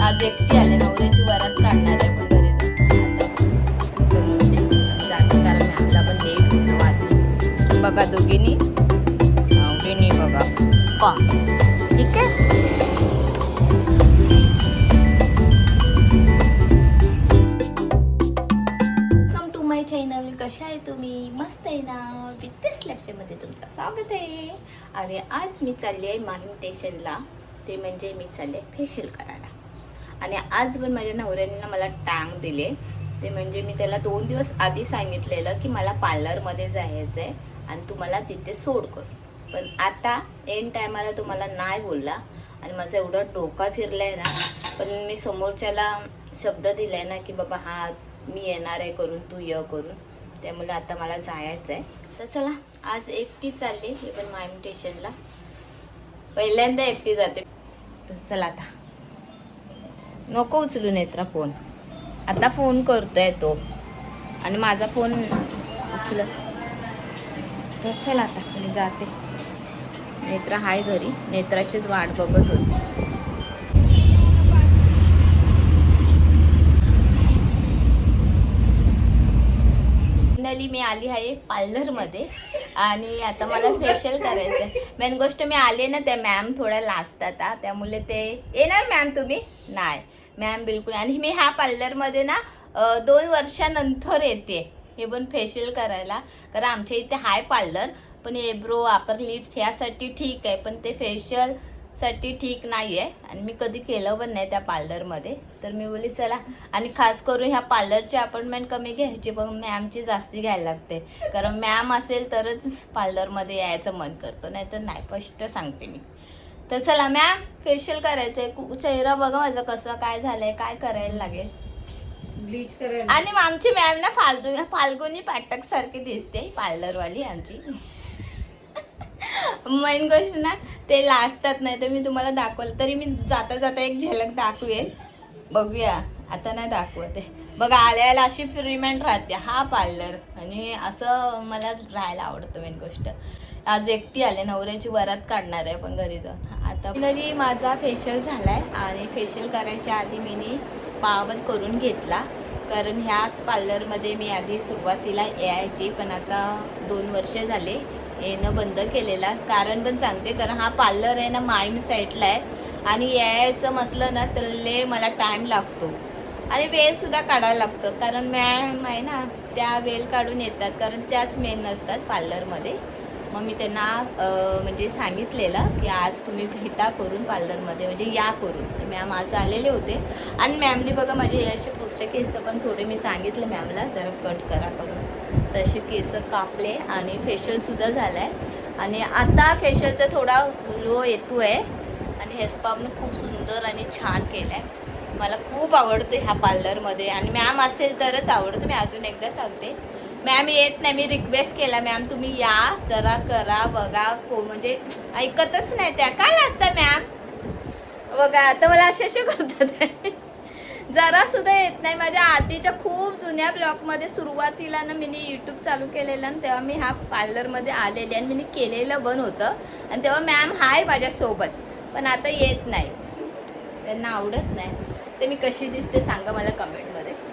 आज एकटी आले नवऱ्याची वरात काढणार आहे घरी जाते कारण मॅमला पण लेट होतं बघा दोघींनी. आवडीने बघा. पा ठीक आहे. वेलकम टू माय चॅनल कशा आहे तुम्ही? मस्त आहे ना? विद्या स्लॅबच्यामध्ये तुमचं स्वागत आहे. आणि आज मी चालली आहे मार्निटेशनला ते म्हणजे मी चालले फेशियल करायला. आणि आज पण माझ्या नवऱ्याने ना मला टांग दिले. ते म्हणजे मी त्याला दोन दिवस आधी सांगितलेलं की मला पार्लरमध्ये जायचं आहे आणि तू मला तिथे सोड कर. पण आता एन टायमाला तुम्हाला नाही बोलला आणि माझा एवढा डोका फिरलाय ना. पण मी समोरच्याला शब्द दिला आहे ना की बाबा हा मी येणार आहे करून तू य करून. त्यामुळे आता मला जायचं आहे तर चला आज एकटी चालली मी पण मायम स्टेशनला पहिल्यांदा एकटी जाते. तर चला आता. नको उचलू नेत्रा फोन. आता फोन करतोय तो. आणि माझा फोन उचलत. तर चला आता मी जाते. नेत्रा हाय घरी. नेत्राचीच वाट बघत होती. फायनली मी आली आहे पार्लरमध्ये. आणि आता मला फेशियल करायचं आहे मेन गोष्ट मी आले ना त्या मॅम थोड्या लाजतात त्यामुळे ते येणार मॅम तुम्ही? नाही. मॅम बिलकुल. आणि मी ह्या पार्लरमध्ये ना दोन वर्षानंतर येते हे पण फेशियल करायला. कारण आमच्या इथे हाय पार्लर पण एब्रो अपर लिप्स ह्यासाठी ठीक आहे पण ते फेशियलसाठी ठीक नाही आहे आणि मी कधी केलं पण नाही त्या पार्लरमध्ये तर मी बोली चला. आणि खास करून ह्या पार्लरची अपॉइंटमेंट कमी घ्यायची पण मॅमची जास्ती घ्यायला लागते. कारण मॅम असेल तरच पार्लरमध्ये यायचं मन करतो नाही तर नाही स्पष्ट सांगते मी. तर चला मॅम फेशियल करायचं आहे चेहरा बघा माझा कसं काय झालंय काय करायला लागेल. ब्लीच करायला आणि आमची मॅम ना फाल्गु फाल्गुनी पाठक सारखी दिसते पार्लरवाली आमची. मेन गोष्ट ना ते लाजतात नाही तर मी तुम्हाला दाखवलं. तरी मी जाता जाता एक झलक दाखवेन. बघूया आता नाही दाखवते. बघा आल्याला अशी फ्रीमेंट राहते. हा पार्लर आणि असं मला राहायला आवडतं मेन गोष्ट. आज एकटी आले नवऱ्याची वरात काढणार आहे पण घरी जाऊन. आता फायनली माझा फेशियल झालाय आणि फेशियल करायच्या आधी मी स्पावर करून घेतला. कारण ह्याच पार्लरमध्ये मी आधी सुरुवातीला यायची पण आता दोन वर्ष झाले येणं बंद केलेला. कारण पण सांगते कारण हा पार्लर आहे ना माईम साईडला आहे. आणि यायचं म्हटलं ना तर ले मला टाईम लागतो. आणि वेळसुद्धा काढायला लागतं. कारण मॅम आहे ना त्या वेळ काढून येतात. कारण त्याच मेन नसतात पार्लरमध्ये मग मी त्यांना म्हणजे सांगितलेलं की आज तुम्ही भेटा करून पार्लरमध्ये म्हणजे या करून. तर मॅम आज आलेले होते. आणि मॅमने बघा माझे हे असे पुढचे केस पण थोडे मी सांगितले मॅमला जरा कट करा करून. तसे केस कापले आणि फेशियलसुद्धा झालं आहे आणि आता फेशियलचा थोडा ग्लो येतो आहे आणि हेअर खूप सुंदर आणि छान केलं आहे मला खूप आवडतं ह्या पार्लरमध्ये. आणि मॅम असेल तरच आवडतं. मी अजून एकदा सांगते. मॅम येत नाही. मी रिक्वेस्ट केला मॅम तुम्ही या. जरा करा बघा को म्हणजे ऐकतच नाही त्या. काय असतं मॅम बघा आता मला असे असे करतात. जरा सुद्धा येत नाही. माझ्या आधीच्या खूप जुन्या ब्लॉगमध्ये सुरुवातीला ना मी यूट्यूब चालू केलेलं आणि तेव्हा मी ह्या पार्लरमध्ये आलेली आणि मी केलेलं बन होतं. आणि तेव्हा मॅम हाय माझ्यासोबत पण आता येत नाही. त्यांना आवडत नाही. ते मी कशी दिसते सांगा मला कमेंटमध्ये.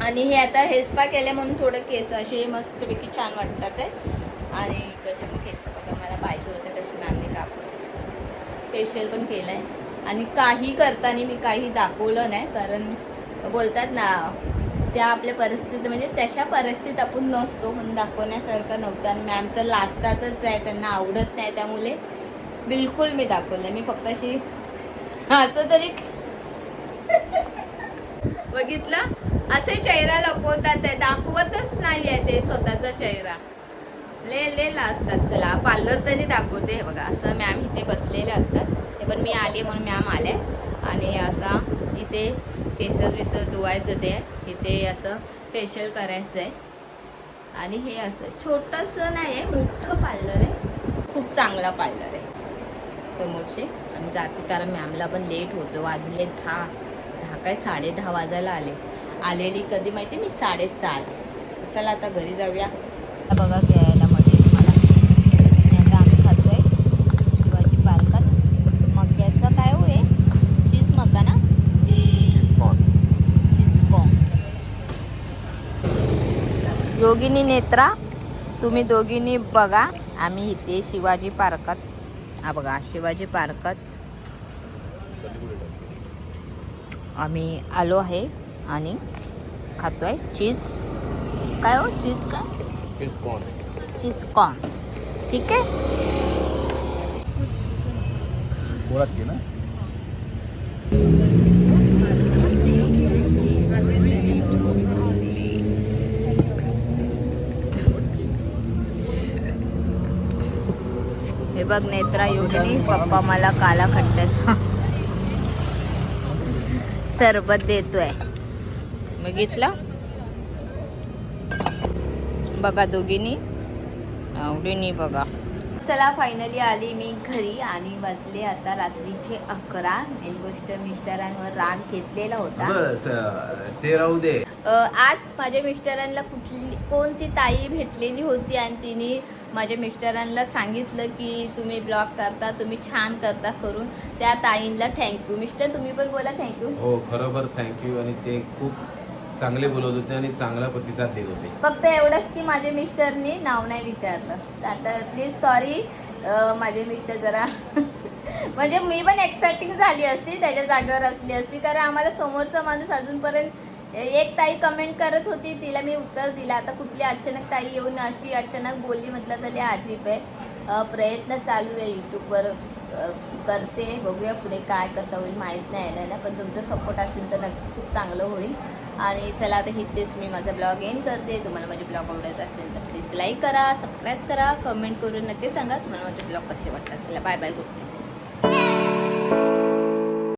आणि हे आता हेअर स्पा केले म्हणून थोडं केस असे मस्तपैकी छान वाटतात आहे आणि इकडचे पण केस बघा मला पाहिजे होते तसे मॅमने कापून दिले फेशियल पण केलं आहे आणि काही करताना मी काही दाखवलं नाही कारण बोलतात ना त्या आपल्या परिस्थितीत म्हणजे तशा परिस्थितीत आपण नसतो म्हणून दाखवण्यासारखं नव्हतं. आणि मॅम तर लाजतातच आहे त्यांना आवडत नाही त्यामुळे बिलकुल मी दाखवलं मी फक्त अशी असं तरी बघितलं. असे चेहरा लपवतात ते दाखवतच नाही आहे ते स्वतःचा चेहरा. ले ले असतात. चला पार्लर तरी दाखवते. बघा असं मॅम इथे बसलेले असतात. ते पण मी आले म्हणून मॅम आले. आणि असा इथे केसर विसर धुवायचं ते इथे असं फेशियल करायचं आहे आणि हे असं छोटंसं नाही आहे मोठं पार्लर आहे. खूप चांगला पार्लर आहे. समोरचे. आणि जाते कारण मॅमला पण लेट होतो वाजले दहा. दहा काय साडे दहा वाजायला आले. आलेली कधी माहिती मी साडेसात. चला आता घरी जाऊया. बघा खेळायला मध्ये तुम्हाला आणि आता आम्ही खातो आहे शिवाजी पार्कात मक्याचं काय होय चीज मका ना? चीज कॉर्न योगिनी नेत्रा तुम्ही दोघींनी बघा. आम्ही इथे शिवाजी पार्कात. हा बघा शिवाजी पार्कात. आम्ही आलो आहे. आणि खातोय चीज. काय हो? चीज काय? चीज कॉर्न ठीक आहे? बोळात घे ना. हे बघ नेत्रा योगिनी पप्पा मला काला खट्ट्याचा सरबत देतोय. बघितलं बघा दोघींनी. आवडीनी बघा. चला फायनली आली मी घरी आणि वाजले आता रात्रीचे अकरा. एक गोष्ट मिस्टरांवर राग घेतलेला होता. बस ते राहू दे. अ, आज माझ्या मिस्टरांना कुठली कोणती ताई भेटलेली होती आणि तिने माझ्या मिस्टरांना सांगितलं की तुम्ही ब्लॉग करता तुम्ही छान करता करून. त्या ताईंना थँक्यू मिस्टर तुम्ही पण बोला थँक्यू हो खरोखर थँक्यू आणि ते खूप चांगले बोलत होते आणि चांगला प्रतिसाद देत होते. फक्त एवढंच की माझ्या मिस्टरनी नाव नाही विचारलं. तर आता प्लीज सॉरी माझे मिस्टर जरा म्हणजे मी पण एक्साइटिंग झाली असती त्याच्या जागेवर असली असती. कारण आम्हाला समोरचा माणूस अजूनपर्यंत एक ताई कमेंट करत होती तिला मी उत्तर दिलं. आता कुठली अचानक ताई येऊन अशी अचानक बोलली म्हटलं तर अजिब अजीब आहे प्रयत्न चालू आहे यूट्यूबवर करते बघूया पुढे काय कसं होईल माहीत नाही आहे पण तुमचा सपोर्ट असेल तर नक्की खूप चांगलं होईल. आणि चला आता इथेच मी माझा ब्लॉग एन करते. तुम्हाला माझे ब्लॉग आवडत असेल तर प्लीज लाईक करा सबस्क्राईब करा कमेंट करून नक्की सांगा तुम्हाला माझे ब्लॉग कसे वाटतात. चला बाय बाय गुड नाईट